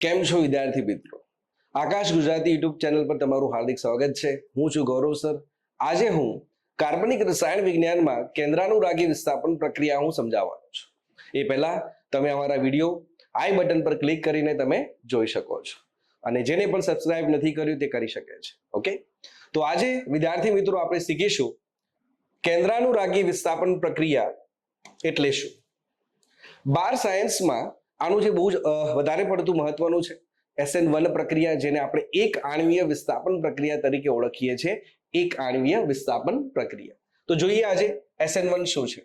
કેમ છો વિદ્યાર્થી મિત્રો? આકાશ ગુજરાતી યુટ્યુબ ચેનલ પર તમારું હાર્દિક સ્વાગત છે. હું છું ગૌરવ સર. આજે હું કાર્બનિક રસાયણ વિજ્ઞાનમાં કેન્દ્રાનુરાગી વિસ્થાપન પ્રક્રિયા હું સમજાવવાનો છું. એ પહેલા તમે અમારા વીડિયો આઈ બટન પર ક્લિક કરીને તમે જોઈ શકો છો. અને જેને પણ સબસ્ક્રાઇબ નથી કર્યું તે કરી શકે છે. ઓકે? તો આજે વિદ્યાર્થી મિત્રો આપણે શીખીશું કેન્દ્રાનુરાગી વિસ્થાપન પ્રક્રિયા એટલે શું? બાર સાયન્સમાં આનું જે બહુ જ વધારે પડતું મહત્વનું છે, એસએન વન પ્રક્રિયા જેને આપણે એક આણવીય વિસ્થાપન પ્રક્રિયા તરીકે ઓળખીએ છીએ, એક આણવીય વિસ્થાપન પ્રક્રિયા. તો જોઈએ આજે એસએન વન શું છે?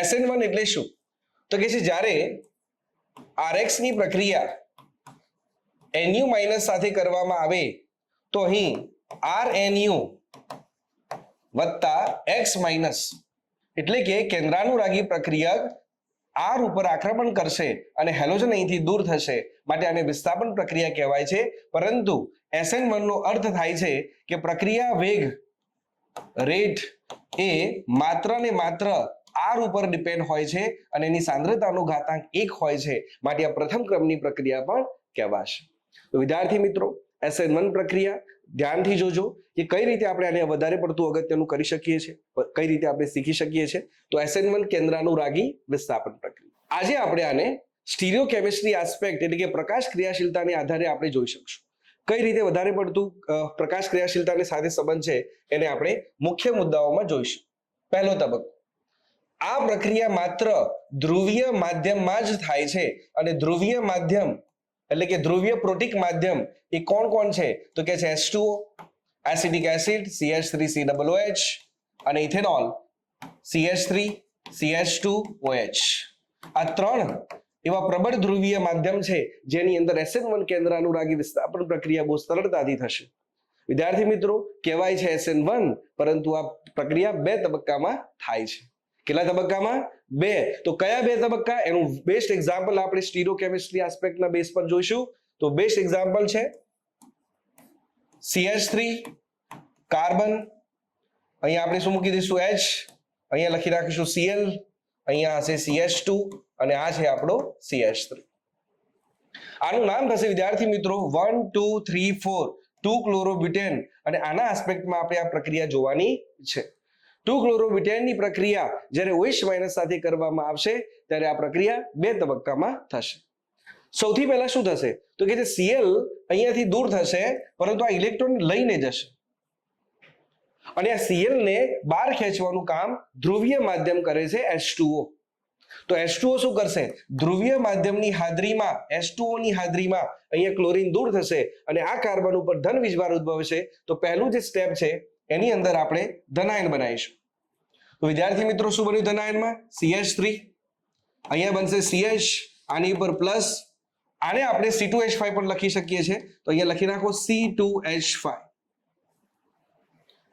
એસએન વન એટલે શું? તો કે છે જ્યારે આરએક્સની પ્રક્રિયા એનયુ માઇનસ સાથે કરવામાં આવે, તો અહીં આર એનયુ વત્તા એક્સ માઇનસ, એટલે કે કેન્દ્રાનુરાગી પ્રક્રિયા આર ઉપર આક્રમણ કરશે અને હેલોજન અહીંથી દૂર થશે. માટે આને વિસ્થાપન પ્રક્રિયા કહેવાય છે. પરંતુ એસએન નો અર્થ થાય છે કે પ્રક્રિયા વેગ રેટ એ માત્ર ને માત્ર આર ઉપર ડિપેન્ડ હોય છે અને એની સાંદ્રતાનો ઘાતાંક એક હોય છે. માટે આ પ્રથમ ક્રમની પ્રક્રિયા પણ કહેવાશે. તો વિદ્યાર્થી મિત્રો એસએન વન પ્રક્રિયા, ધ્યાનથી જોજો કે કઈ રીતે આપણે આને વધારે પડતું અગત્યનું કરી શકીએ છીએ કઈ રીતે આપણે શીખી શકીએ છીએ. તો એસએન વન કેન્દ્રાનુરાગી વિસ્થાપન પ્રક્રિયા. આજે આપણે આને સ્ટીરિયો કેમિસ્ટ્રી આસ્પેક્ટ એટલે કે પ્રકાશ ક્રિયાશીલતાને આધારે આપણે જોઈ શકશું. કઈ રીતે વધારે પડતું પ્રકાશ ક્રિયાશીલતાની સાથે સંબંધ છે, એને આપણે મુખ્ય મુદ્દાઓમાં જોઈશું. પહેલો તબક્કો. આ પ્રક્રિયા માત્ર ધ્રુવીય માધ્યમમાં જ થાય છે અને ધ્રુવીય માધ્યમ એટલે કે ધ્રુવીય પ્રોટીક માધ્યમ એ કોણ કોણ છે? તો કે છે H2O એસિડિક એસિડ CH3COOH અને ઇથેનોલ CH3 CH2OH આ ત્રણ એવા પ્રબળ ધ્રુવીય માધ્યમ છે જેની અંદર એસએન વન કેન્દ્ર અનુરાગી વિસ્થાપન પ્રક્રિયા બહુ સરળતાથી થશે. વિદ્યાર્થી મિત્રો, કહેવાય છે SN1 પરંતુ આ પ્રક્રિયા બે તબક્કામાં થાય છે. કેટલા તબક્કામાં? બે. તો કયા બે તબક્કા? એનું બેસ્ટ એક્ઝામ્પલ આપણે સ્ટીરો કેમિસ્ટ્રી આસ્પેક્ટના બેઝ પર જોઈશું. તો બેસ્ટ એક્ઝામ્પલ છે CH3 કાર્બન. અહીંયા આપણે શું મૂકી દઈશું? એચ અહીંયા લખી રાખીશું સીએલ અહીંયા હશે CH2 અને આ છે આપણો CH3 આનું નામ થશે વિદ્યાર્થી મિત્રો one two three four two chlorobutane અને આના આસ્પેક્ટમાં આપણે આ પ્રક્રિયા જોવાની છે. ટુ ક્લોરોબ્યુટેનની પ્રક્રિયા જ્યારે ઓઇશ માઇનસ સાથે કરવામાં આવશે, ત્યારે આ પ્રક્રિયા બે તબક્કામાં થશે. સૌથી પહેલા શું થશે? તો કે જે સીએલ અહીંયાથી દૂર થશે, પરંતુ આ ઇલેક્ટ્રોન લઈને જશે. અને આ સીએલ ને બહાર ખેંચવાનું કામ ધ્રુવીય માધ્યમ કરે છે એસ તો એસ શું કરશે? ધ્રુવીય માધ્યમની હાજરીમાં એસની હાજરીમાં અહીંયા ક્લોરીન દૂર થશે અને આ કાર્બન ઉપર ધન વીજભાર ઉદભવશે. તો પહેલું જે સ્ટેપ છે એની અંદર આપણે ધનાયન બનાવીશું. તો વિદ્યાર્થી મિત્રો, શું બન્યું ધનાયનમાં? CH3 અહીંયા બનશે સીએચ, આની ઉપર પ્લસ. આને આપણે C2H5 પણ લખી શકીએ છીએ. તો અહીંયા લખી નાખો C2H5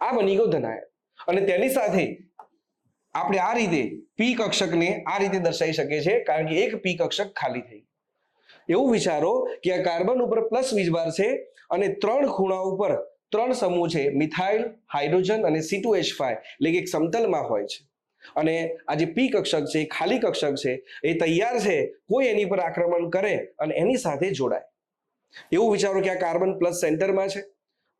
આ બની ગયો ધનાયન. અને તેની સાથે આપણે આ રીતે પી કક્ષકને આ રીતે દર્શાવી શકીએ છીએ, કારણ કે એક પી કક્ષક ખાલી થઈ એવું વિચારો કે આ કાર્બન ઉપર પ્લસ વીજભાર છે અને ત્રણ ખૂણા ઉપર ત્રણ સમૂહ છે, મિથાઇલ, હાઇડ્રોજન અને C2H5 એટલે કે એક સમતલમાં હોય છે. અને આ જે પી કક્ષક છે ખાલી કક્ષક છે, એ તૈયાર છે, કોઈ એની પર આક્રમણ કરે અને એની સાથે જોડાય. એવું વિચારો કે આ કાર્બન પ્લસ સેન્ટરમાં છે,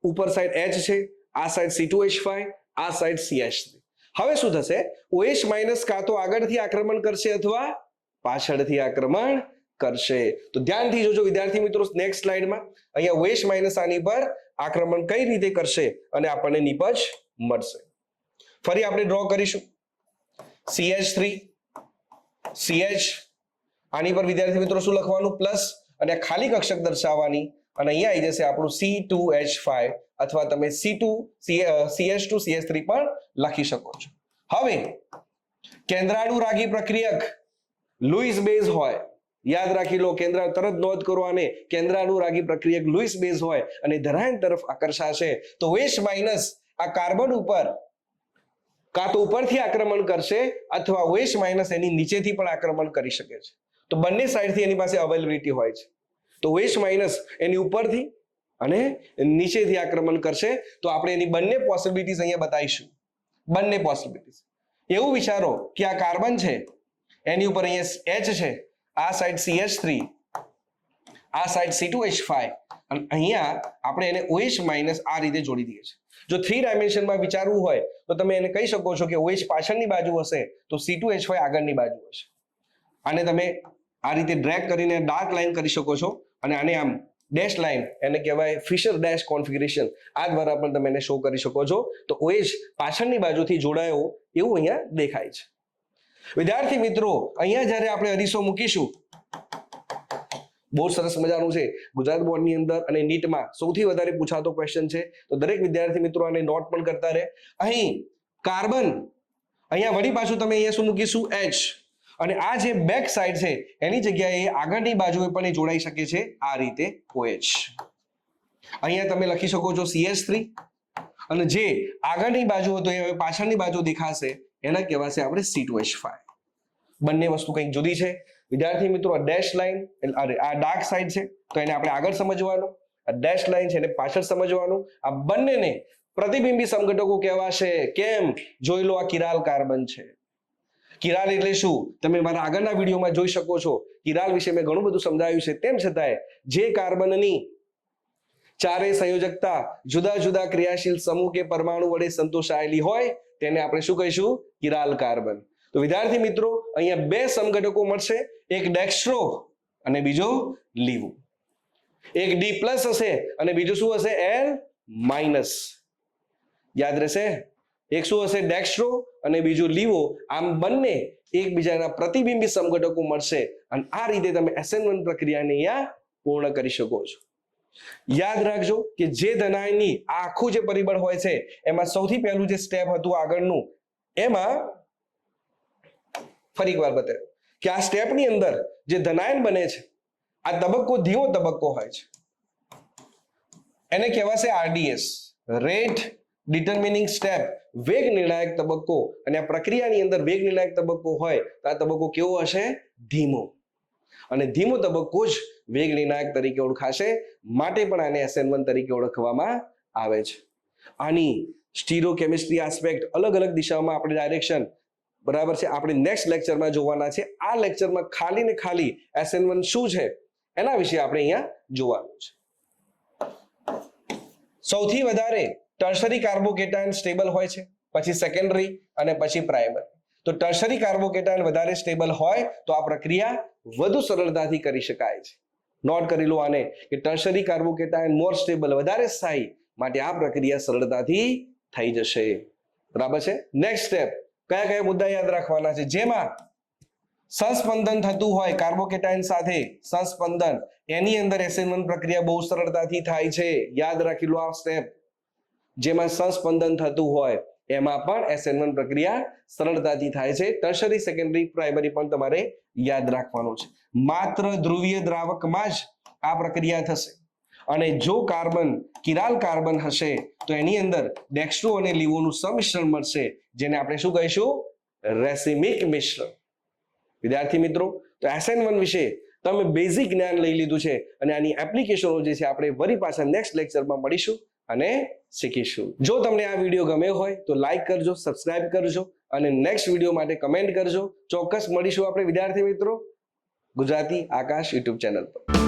ઉપર સાઈડ એચ છે, આ સાઈડ C2H5 આ સાઈડ સી એચ હવે શું થશે? ઓએચ માઇનસ કાં તો આગળથી આક્રમણ કરશે અથવા પાછળથી આક્રમણ કરશે. તો ધ્યાનથી જોજો વિદ્યાર્થી મિત્રો નેક્સ્ટ સ્લાઇડમાં અહીંયા ઓએચ માઇનસ આની પર આક્રમણ કઈ રીતે કરશે અને આપણને નિપજ મળશે. ફરી આપણે ડ્રો કરીશું. સીએચ થ્રી સીએચ આની પર વિદ્યાર્થી મિત્રો શું લખવાનું? પ્લસ અને ખાલી કક્ષક દર્શાવવાની. અને અહીંયા આવી જશે આપણું C2H5 અથવા તમે C2 CH2 CH3 પણ લખી શકો છો. હવે કેન્દ્રાનુરાગી પ્રક્રિયક લુઈસ બેઝ હોય. યાદ રાખી લો, કેન્દ્ર તરત નોંધ કરો આને. કેન્દ્રાનુરાગી પ્રક્રિયક લુઈસ બેઝ હોય અને ધરાયણ તરફ આકર્ષાશે. તો વેશ માઇનસ આ કાર્બન ઉપર કાં તો ઉપરથી આક્રમણ કરશે અથવા વેશ માઇનસ એની નીચેથી પણ આક્રમણ કરી શકે છે. તો બંને સાઈડથી એની પાસે અવેલેબિલિટી હોય છે. તો વેશ માઇનસ એની ઉપરથી અને નીચેથી આક્રમણ કરશે. તો આપણે એની બંને પોસિબિલિટીઝ અહીંયા બતાવીશું. બંને પોસિબિલિટીઝ એવું વિચારો કે આ કાર્બન છે, એની ઉપર અહીંયા એચ છે. આ સાઈડ CH3 આ side C two H five અને અહીંયા આપણે એને ઓએચ માઇનસ આ રીતે જોડી દઈએ છીએ. જો થ્રી ડાયમેન્શનમાં વિચારવું હોય, તો તમે એને કહી શકો છો કે ઓએચ પાછળની બાજુ હશે, તો સી ટુ એચ ફાઈવ આગળની બાજુ હશે. આને તમે આ રીતે ડ્રેગ કરીને ડાર્ક લાઈન કરી શકો છો, અને આને આમ ડેશ લાઈન એને કહેવાય ફિશર ડેશ કોન્ફિગરેશન આ દ્વારા પણ તમે એને શો કરી શકો છો. તો ઓએચ પાછળની બાજુથી જોડાયો, એવું અહીંયા દેખાય છે. વિદ્યાર્થી મિત્રો, અહીંયા જ્યારે આપણે અરીસો મૂકીશું, બહુ સરસ મજાનું છે. ગુજરાત બોર્ડની અંદર અને નીટમાં સૌથી વધારે પૂછાતો ક્વેશ્ચન છે. તો દરેક વિદ્યાર્થી મિત્રો આને નોટ પણ કરતા રહે. અહીં કાર્બન, અહીંયા વળી પાછું તમે અહીંયા શું મૂકીશું? એચ અને આ જે બેક સાઈડ છે, એની જગ્યાએ આગળની બાજુએ પણ એ જોડાઈ શકે છે. આ રીતે ઓએચ અહીંયા તમે લખી શકો છો સીએચ થ્રી અને જે આગળની બાજુ હતો એ હવે પાછળની બાજુ દેખાશે. એના કહેવાશે આપણે સી ટુ એચ ફાઈવ બંને વસ્તુ કંઈક જુદી છે. વિદ્યાર્થી મિત્રો, આ ડેશ લાઈન અરે આ ડાર્ક સાઈડ છે, તો એને આપણે આગળ સમજવાનું. આ ડેશ લાઈન છે, એને પાછળ સમજવાનું. આ બંનેને પ્રતિબિંબી સંગઠકો કહેવાશે. કેમ? જોઈ લો આ કિરાલ કાર્બન છે. કિરાલ એટલે શું? તમે મારા આગળના વિડીયોમાં જોઈ શકો છો. કિરાલ વિશે મેં ઘણું બધું સમજાવ્યું છે. તેમ છતાંય, જે કાર્બનની ચારે સંયોજકતા જુદા જુદા ક્રિયાશીલ સમૂહ કે પરમાણુ વડે સંતોષાયેલી હોય, તેને આપણે શું કહીશું? Chiral carbon. તો વિદ્યાર્થી મિત્રો, અહીંયા બે સમઘટકો મળશે, એક ડેક્સ્ટ્રો અને બીજો લીવો. એક ડી પ્લસ હશે અને બીજું શું હશે? એલ માઇનસ યાદ રહેશે? એક શું હશે? ડેક્સ્ટ્રો અને બીજું લીવો. આમ બંને એકબીજાના પ્રતિબિંબિત સમઘટકો મળશે. અને આ રીતે તમે એસેનવન પ્રક્રિયાને અહીંયા પૂર્ણ કરી શકો છો. યાદ રાખજો કે જે ધનાયની આખું જે પરિબળ હોય છે, એમાં સૌથી પહેલું જે સ્ટેપ હતું આગળનું, એમાં ફરી એકવાર બતાવ્યું કે આ સ્ટેપની અંદર જે ધનાયન બને છે, આ તબક્કો ધીમો તબક્કો હોય છે. એને કહેવાશે આરડીએસ. રેટ ડિટર્મિનિંગ સ્ટેપ વેગ નિર્ણાયક તબક્કો. અને આ પ્રક્રિયાની અંદર વેગ નિર્ણાયક તબક્કો હોય તો આ તબક્કો કેવો હશે? ધીમો. અને ધીમો તબક્કો જ વેગ નિર્ણાયક તરીકે ઓળખાશે. માટે પણ આને એસએન તરીકે ઓળખવામાં આવે છે. આની સ્ટીરો કેમિસ્ટ્રી આસ્પેક્ટ અલગ અલગ દિશામાં આપણે ડાયરેક્શન બરાબર છે. આપણે નેક્સ્ટ લેક્ચરમાં જોવાના છે. આ લેક્ચરમાં ખાલી ને ખાલી એસએન શું છે? એના વિશે આપણે અહીંયા જોવાનું છે. સૌથી વધારે ટર્શરી કાર્બોકેટાયન સ્ટેબલ હોય છે. પછી સેકન્ડરી અને પછી પ્રાઇમરી તો ટર્સરી કાર્બોકેટાયન વધારે સ્ટેબલ હોય તો આ પ્રક્રિયા વધુ સરળતાથી કરી શકાય છે. નોટ કરી લો આને કે ટર્શરી કાર્બોકેટાયન મોર સ્ટેબલ વધારે સ્થાયી માટે આ પ્રક્રિયા સરળતાથી થઈ જશે. બરાબર છે? નેક્સ્ટ સ્ટેપ કયા કયા મુદ્દા યાદ રાખવાના છે? જેમાં સંસ્પંદન થતું હોય કાર્બોકેટાયન સાથે સંસ્પંદન, એની અંદર એસેનવન પ્રક્રિયા બહુ સરળતાથી થાય છે. યાદ રાખી લો આ સ્ટેપ જેમાં સંસ્પંદન થતું હોય એમાં પણ એસેનવન પ્રક્રિયા સરળતાથી થાય છે. ટર્શરી સેકન્ડરી પ્રાઇમરી પણ તમારે યાદ રાખવાનું છે. માત્ર ધ્રુવીય દ્રાવકમાં જ આ પ્રક્રિયા થશે. અને જો કાર્બન કિરાલ કાર્બન હશે, તો એની અંદર ડેક્સ્ટ્રો અને લીવોનું સંમિશ્રણ મળશે, જેને આપણે શું કહીશું? રેસિમિક મિશ્રણ. વિદ્યાર્થી મિત્રો, તો એસએન વિશે તમે બેઝિક જ્ઞાન લઈ લીધું છે અને આની એપ્લિકેશનો જે છે, આપણે વરી પાછા નેક્સ્ટ લેક્ચરમાં મળીશું. અને શીખીશું. જો તમને આ વીડિયો ગમ્યો હોય તો લાઈક કરજો સબસ્ક્રાઇબ કરજો અને નેક્સ્ટ વીડિયો માટે કમેન્ટ કરજો. ચોક્કસ મળીશું આપણે વિદ્યાર્થી મિત્રો ગુજરાતી આકાશ યુટ્યુબ ચેનલ પર.